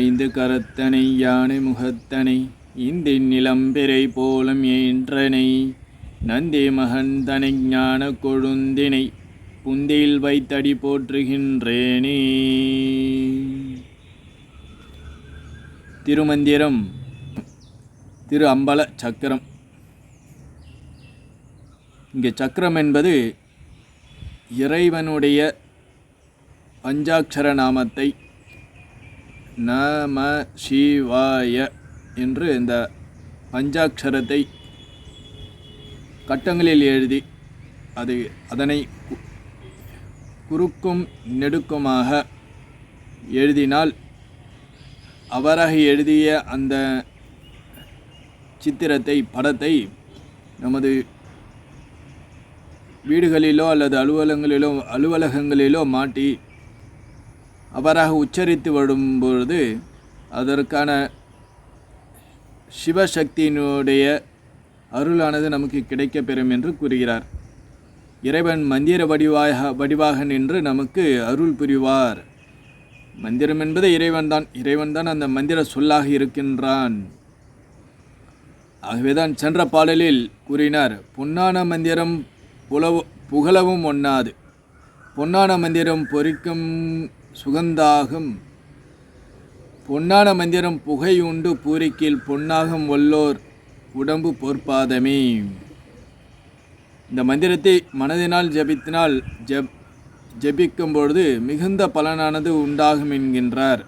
ஐந்து கரத்தனை யானை முகத்தனை இந்தின் நிலம்பிரை போலும் ஏன்றனை நந்தி மகன் தனை ஞான கொழுந்தினை புந்தியில் வைத்தடி போற்றுகின்றேனே. திருமந்திரம் திரு அம்பல சக்கரம். இங்கே சக்கரம் என்பது இறைவனுடைய பஞ்சாட்சர நாமத்தை நம சிவாய என்று இந்த பஞ்சாட்சரத்தை கட்டங்களில் எழுதி அது அதனை கு- குறுக்கும் நெடுக்குமாக எழுதினால் அவராக எழுதிய அந்த சித்திரத்தை படத்தை நமது வீடுகளிலோ அல்லது அலுவலகங்களிலோ அலுவலகங்களிலோ மாட்டி அவராக உச்சரித்து வரும்பொழுது அதற்கான சிவசக்தியினுடைய அருளானது நமக்கு கிடைக்கப் பெறும் என்று கூறுகிறார். இறைவன் மந்திர வடிவாக வடிவாக நின்று நமக்கு அருள் புரிவார். மந்திரம் என்பது இறைவன்தான் இறைவன்தான் அந்த மந்திர சொல்லாக இருக்கின்றான். ஆகவேதான் சென்ற பாடலில் கூறினார் பொன்னான மந்திரம் புலவு புகழவும் ஒண்ணாது. பொன்னான மந்திரம் பொறிக்கும் சுகந்தாகும். பொன்னான மந்திரம் புகை உண்டு பூரிக்கில் பொன்னாகும் வல்லோர் உடம்பு பொற்பாதமே. இந்த மந்திரத்தை மனதினால் ஜபித்தினால் ஜப் ஜபிக்கும் பொழுது மிகுந்த பலனானது உண்டாகும் என்கின்றார்.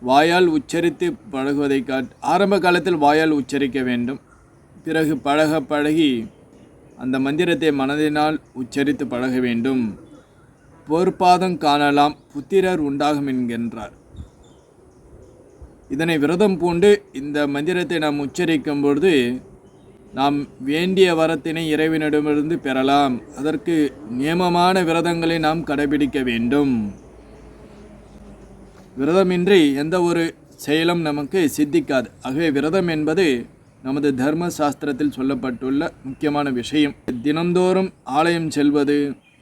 வாயால் உச்சரித்து பழகுவதை காட் ஆரம்ப காலத்தில் வாயால் உச்சரிக்க வேண்டும். பிறகு பழக பழகி அந்த மந்திரத்தை மனதினால் உச்சரித்து பழக வேண்டும். போர்ப்பாதம் காணலாம் புத்திரர் உண்டாகும் என்கின்றார். இதனை விரதம் பூண்டு இந்த மந்திரத்தை நாம் உச்சரிக்கும் பொழுது நாம் வேண்டிய வரத்தினை இறைவனிடமிருந்து பெறலாம். அதற்கு நியமமான விரதங்களை நாம் கடைபிடிக்க வேண்டும். விரதமின்றி எந்த ஒரு செயலும் நமக்கு சித்திக்காது. ஆகவே விரதம் என்பது நமது தர்ம சாஸ்திரத்தில் சொல்லப்பட்டுள்ள முக்கியமான விஷயம். தினந்தோறும் ஆலயம் செல்வது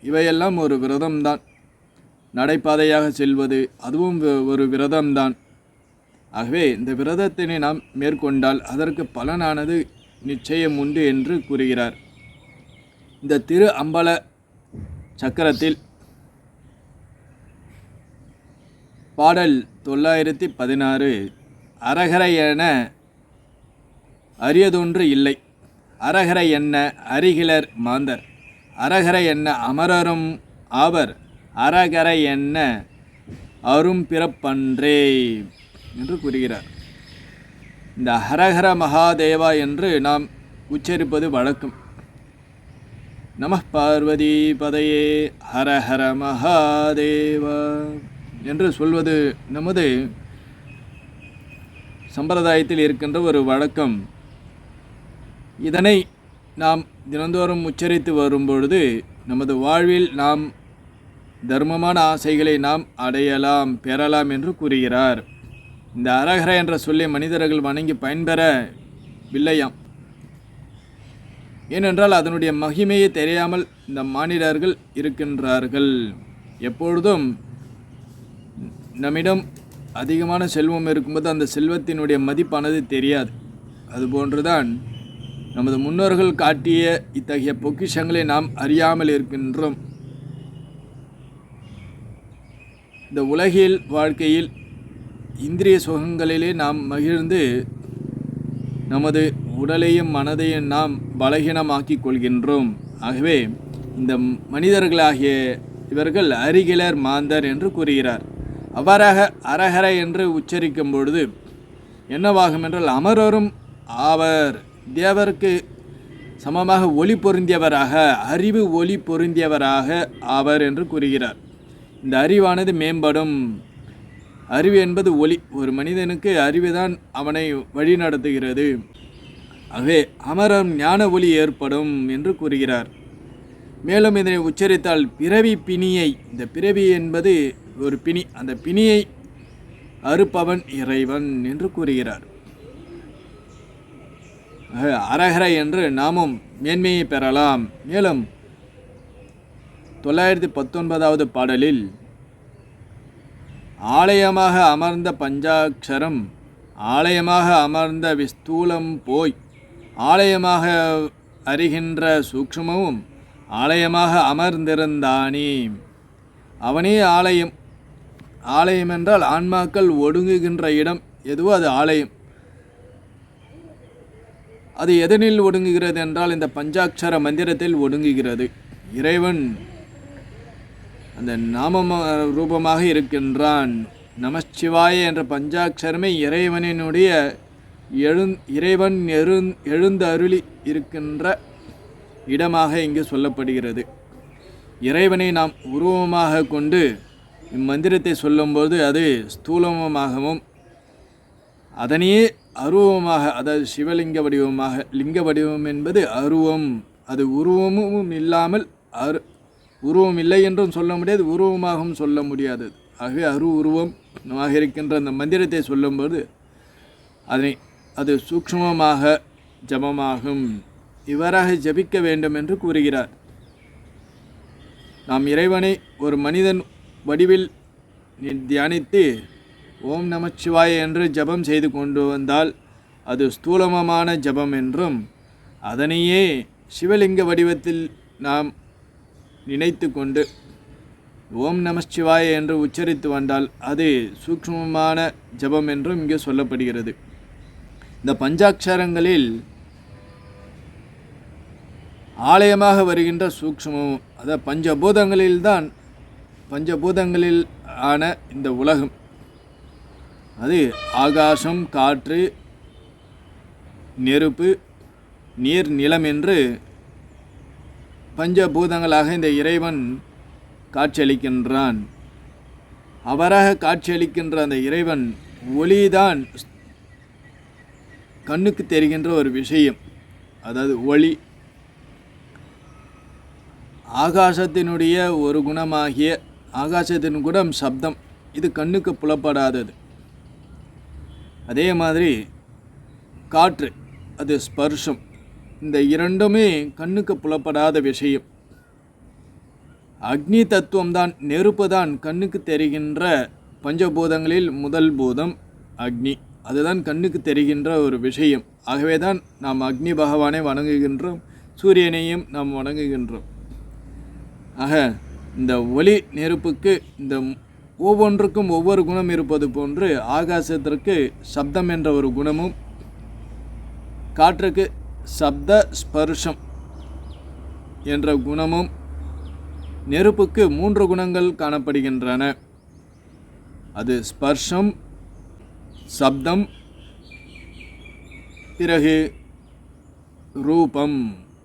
இவையெல்லாம் ஒரு விரதம்தான். நடைபாதையாக செல்வது அதுவும் ஒரு விரதம்தான். ஆகவே இந்த விரதத்தினை நாம் மேற்கொண்டால் அதற்கு பலனானது நிச்சயம் உண்டு என்று கூறுகிறார். இந்த திரு அம்பல சக்கரத்தில் பாடல் தொள்ளாயிரத்தி பதினாறு அரகரை என அரியதொன்று இல்லை அரகரை என்ன அரிகிலர் மாந்தர்? அரகரை என்ன அமரரும் ஆவர்? அரகரை என்ன அரும் பிறப்பன்றே என்று கூறுகிறார். இந்த ஹரஹர மகாதேவா என்று நாம் உச்சரிப்பது வழக்கம். நம பார்வதி பதையே ஹரஹர மகாதேவா என்று சொல்வது நமது சம்பிரதாயத்தில் இருக்கின்ற ஒரு வழக்கம். இதனை நாம் தினந்தோறும் உச்சரித்து வரும்பொழுது நமது வாழ்வில் நாம் தர்மமான ஆசைகளை நாம் அடையலாம் பெறலாம் என்று கூறுகிறார். இந்த அரகர என்ற சொல்லை மனிதர்கள் வணங்கி பயன்பெறவில்லையாம் ஏனென்றால் அதனுடைய மகிமையை தெரியாமல் இந்த மானிடர்கள் இருக்கின்றார்கள். எப்பொழுதும் நம்மிடம் அதிகமான செல்வம் இருக்கும்போது அந்த செல்வத்தினுடைய மதிப்பானது தெரியாது. அதுபோன்றுதான் நமது முன்னோர்கள் காட்டிய இத்தகைய பொக்கிஷங்களை நாம் அறியாமல் இருக்கின்றோம். இந்த உலகில் வாழ்க்கையில் இந்திரிய சுகங்களிலே நாம் மகிழ்ந்து நமது உடலையும் மனதையும் நாம் பலகீனமாக்கிக் கொள்கின்றோம். ஆகவே இந்த மனிதர்களாகிய இவர்கள் அருகிலர் மாந்தர் என்று கூறுகிறார். அவ்வாறாக அரஹர என்று உச்சரிக்கும் பொழுது என்னவாகும் என்றால் அமரரும் ஆவர். தேவருக்கு சமமாக ஒளி பொருந்தியவராக அறிவு ஒளி பொருந்தியவராக ஆவர் என்று கூறுகிறார். இந்த அறிவானது மேம்படும். அறிவு என்பது ஒளி. ஒரு மனிதனுக்கு அறிவுதான் அவனை வழிநடத்துகிறது. ஆகவே அமரம் ஞான ஒளி ஏற்படும் என்று கூறுகிறார். மேலும் இதனை உச்சரித்தால் பிறவி பிணியை இந்த பிறவி என்பது ஒரு பிணி. அந்த பிணியை அறுப்பவன் இறைவன் என்று கூறுகிறார். அரஹரை என்று நாமும் மேன்மையை பெறலாம். மேலும் தொள்ளாயிரத்தி பத்தொன்பதாவது பாடலில் ஆலயமாக அமர்ந்த பஞ்சாட்சரம் ஆலயமாக அமர்ந்த விஸ்தூலம் போய் ஆலயமாக அறிகின்ற சூக்ஷ்மமும் ஆலயமாக அமர்ந்திருந்தானே. அவனே ஆலயம் ஆலயம் என்றால் ஆன்மாக்கள் ஒடுங்குகின்ற இடம். எதுவோ அது ஆலயம். அது எதனில் ஒடுங்குகிறது என்றால் இந்த பஞ்சாட்சர மந்திரத்தில் ஒடுங்குகிறது. இறைவன் அந்த நாம ரூபமாக இருக்கின்றான். நமச்சிவாய என்ற பஞ்சாட்சரமே இறைவனினுடைய எழுந் இறைவன் எழு எழுந்து அருளி இருக்கின்ற இடமாக இங்கு சொல்லப்படுகிறது. இறைவனை நாம் உருவமாக கொண்டு இம்மந்திரத்தை சொல்லும்போது அது ஸ்தூலமாகவும் அதனையே அருவமாக அதாவது சிவலிங்க வடிவமாக லிங்க வடிவம் என்பது அருவம். அது உருவமும் இல்லாமல் அரு உருவம் இல்லை என்றும் சொல்ல முடியாது உருவமாகவும் சொல்ல முடியாது. ஆகவே அரு உருவமாக இருக்கின்ற அந்த மந்திரத்தை சொல்லும்போது அதனை அது சூக்ஷ்மமாக ஜபமாகும். இவ்வாறாக ஜபிக்க வேண்டும் என்று கூறுகிறார். நாம் இறைவனை ஒரு மனிதன் வடிவில் தியானித்து ஓம் நமச்சிவாய என்று ஜபம் செய்து கொண்டு வந்தால் அது ஸ்தூலமமான ஜபம் என்றும் அதனையே சிவலிங்க வடிவத்தில் நாம் நினைத்து கொண்டு ஓம் நமச்சிவாய என்று உச்சரித்து வந்தால் அது சூக்ஷ்மமான ஜபம் என்றும் இங்கே சொல்லப்படுகிறது. இந்த பஞ்சாட்சரங்களில் ஆலயமாக வருகின்ற சூக்ஷ்மம் அதாவது பஞ்சபூதங்களில்தான் பஞ்சபூதங்களில் ஆன இந்த உலகம். அது ஆகாசம் காற்று நெருப்பு நீர் நிலம் என்று பஞ்சபூதங்களாக இந்த இறைவன் காட்சியளிக்கின்றான். அவராக காட்சியளிக்கின்ற அந்த இறைவன் ஒளிதான் கண்ணுக்கு தெரிகின்ற ஒரு விஷயம். அதாவது ஒளி. ஆகாசத்தினுடைய ஒரு குணமாகிய ஆகாசத்தின் குணம் சப்தம். இது கண்ணுக்கு புலப்படாதது. அதே மாதிரி காற்று அது ஸ்பர்ஷம் இந்த இரண்டுமே கண்ணுக்கு புலப்படாத விஷயம். அக்னி தத்துவம்தான் நெருப்பு தான் கண்ணுக்கு தெரிகின்ற பஞ்சபூதங்களில் முதல் பூதம் அக்னி. அதுதான் கண்ணுக்கு தெரிகின்ற ஒரு விஷயம். ஆகவே தான் நாம் அக்னி பகவானை வணங்குகின்றோம் சூரியனையும் நாம் வணங்குகின்றோம். ஆக இந்த ஒளி நெருப்புக்கு இந்த ஒவ்வொன்றுக்கும் ஒவ்வொரு குணம் இருப்பது போன்று ஆகாசத்திற்கு சப்தம் என்ற ஒரு குணமும் காற்றுக்கு சப்த ஸ்பர்ஷம் என்ற குணமும் நெருப்புக்கு மூன்று குணங்கள் காணப்படுகின்றன. அது ஸ்பர்ஷம் சப்தம் பிறகு ரூபம்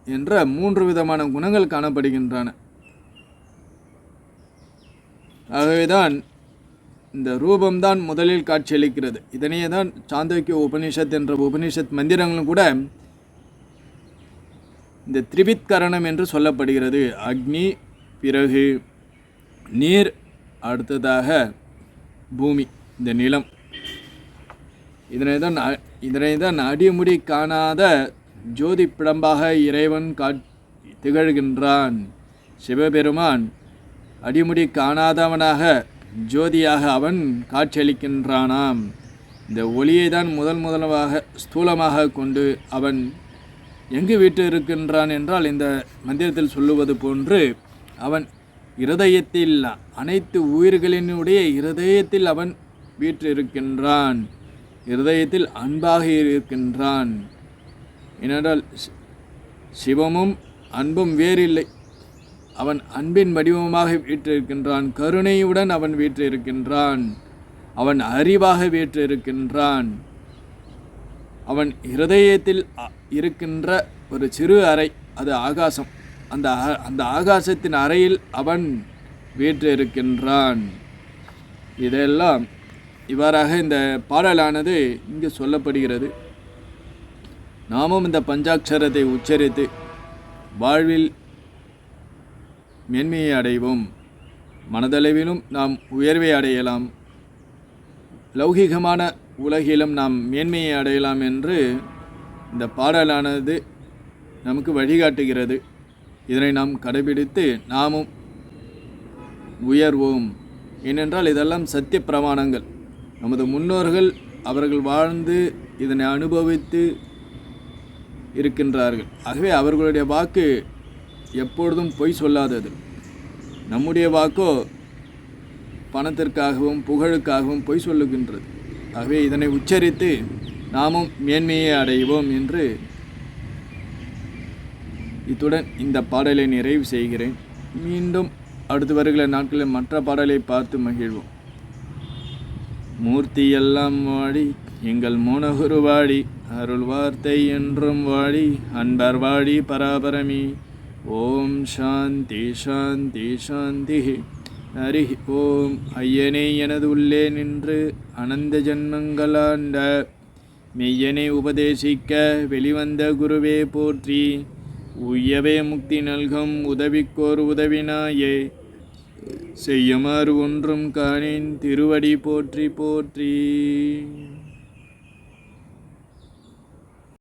என்ற மூன்று விதமான குணங்கள் காணப்படுகின்றன. ஆகவேதான் இந்த ரூபம்தான் முதலில் காட்சியளிக்கிறது. இதனையே தான் சாந்தோக்கிய உபனிஷத் என்ற உபனிஷத் மந்திரங்களும் கூட இந்த திரிவித்கரணம் என்று சொல்லப்படுகிறது. அக்னி பிறகு நீர் அடுத்ததாக பூமி இந்த நிலம். இதனை தான் இதனை தான் அடிமுடி காணாத ஜோதி பிடம்பாக இறைவன் காட் திகழ்கின்றான். சிவபெருமான் அடிமுடி காணாதவனாக ஜோதியாக அவன் காட்சியளிக்கின்றானாம். இந்த ஒளியை தான் முதல் முதலாக ஸ்தூலமாக கொண்டு அவன் எங்கு வீட்டு இருக்கின்றான் என்றால் இந்த மந்திரத்தில் சொல்லுவது போன்று அவன் இருதயத்தில் அனைத்து உயிர்களினுடைய இருதயத்தில் அவன் வீற்றிருக்கின்றான் இருதயத்தில் அன்பாக இருக்கின்றான். ஏனென்றால் சிவமும் அன்பும் வேறில்லை. அவன் அன்பின் வடிவமாக வீற்றிருக்கின்றான். கருணையுடன் அவன் வீற்றிருக்கின்றான். அவன் அறிவாக வீற்றிருக்கின்றான். அவன் இருதயத்தில் இருக்கின்ற ஒரு சிறு அறை அது ஆகாசம். அந்த அ- அந்த ஆகாசத்தின் அறையில் அவன் வீற்றிருக்கின்றான். இதெல்லாம் இவ்வாறாக இந்த பாடலானது இங்கு சொல்லப்படுகிறது. நாமும் இந்த பஞ்சாட்சரத்தை உச்சரித்து வாழ்வில் மேன்மையை அடைவோம். மனதளவிலும் நாம் உயர்வை அடையலாம். லௌகிகமான உலகிலும் நாம் மேன்மையை அடையலாம் என்று இந்த பாடலானது நமக்கு வழிகாட்டுகிறது. இதனை நாம் கடைபிடித்து நாமும் உயர்வோம். ஏனென்றால் இதெல்லாம் சத்திய பிரமாணங்கள். நமது முன்னோர்கள் அவர்கள் வாழ்ந்து இதனை அனுபவித்து இருக்கின்றார்கள். ஆகவே அவர்களுடைய வாக்கு எப்பொழுதும் பொய் சொல்லாதது. நம்முடைய வாக்கோ பணத்திற்காகவும் புகழுக்காகவும் பொய் சொல்லுகின்றது. ஆகவே இதனை உச்சரித்து நாமும் மேன்மையை அடைவோம் என்று இத்துடன் இந்த பாடலை நிறைவு செய்கிறேன். மீண்டும் அடுத்து வருகிற நாட்களில் மற்ற பாடலை பார்த்து மகிழ்வோம். மூர்த்தி எல்லாம் வாடி எங்கள் மோனகுரு வாடி அருள் வார்த்தை என்றும் வாடி அன்பர் வாடி பராபரமி. ஓம் சாந்தி சாந்தி சாந்தி. ஹரி ஓம். ஐயனே எனது உள்ளே நின்று அனந்த ஜன்மங்களாண்ட மெய்யனை உபதேசிக்க வெளிவந்த குருவே போற்றி. உய்யவே முக்தி நல்கும் உதவிக்கோர் உதவினாயே. செய்யுமாறு ஒன்றும் காணின் திருவடி போற்றி போற்றி.